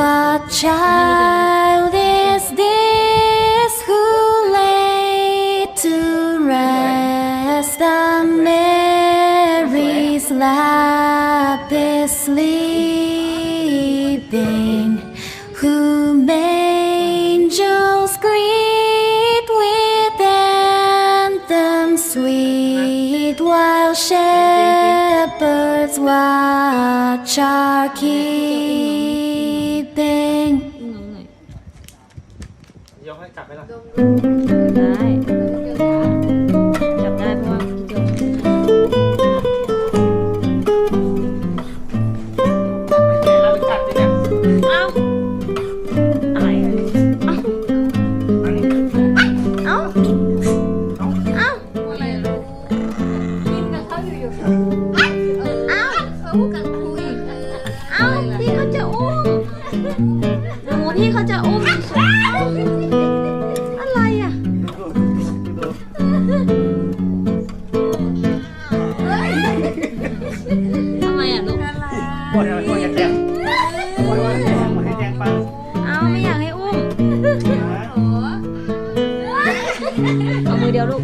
What child is this who lay to rest on Mary's lap is sleeping? Shepherds watch are keeping. ยกให้จับไปละได้จับได้ หนูพี่เขาจะอุ้มอะไรอะทำไมอะลูกปวดอะไรปวดอยแจ้งปวดว่าแจงแจ้งไปเอาไม่อยากให้อุ้มเอามือเดียวลูก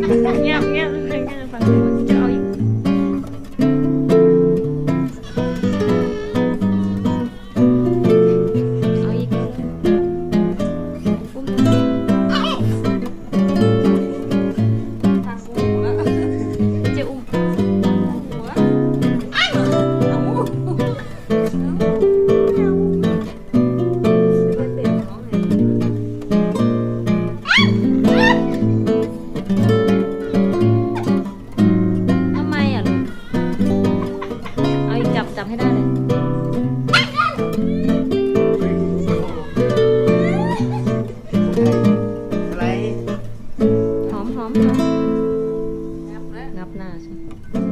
Ngap, ngap, ngap, ngap. próxima.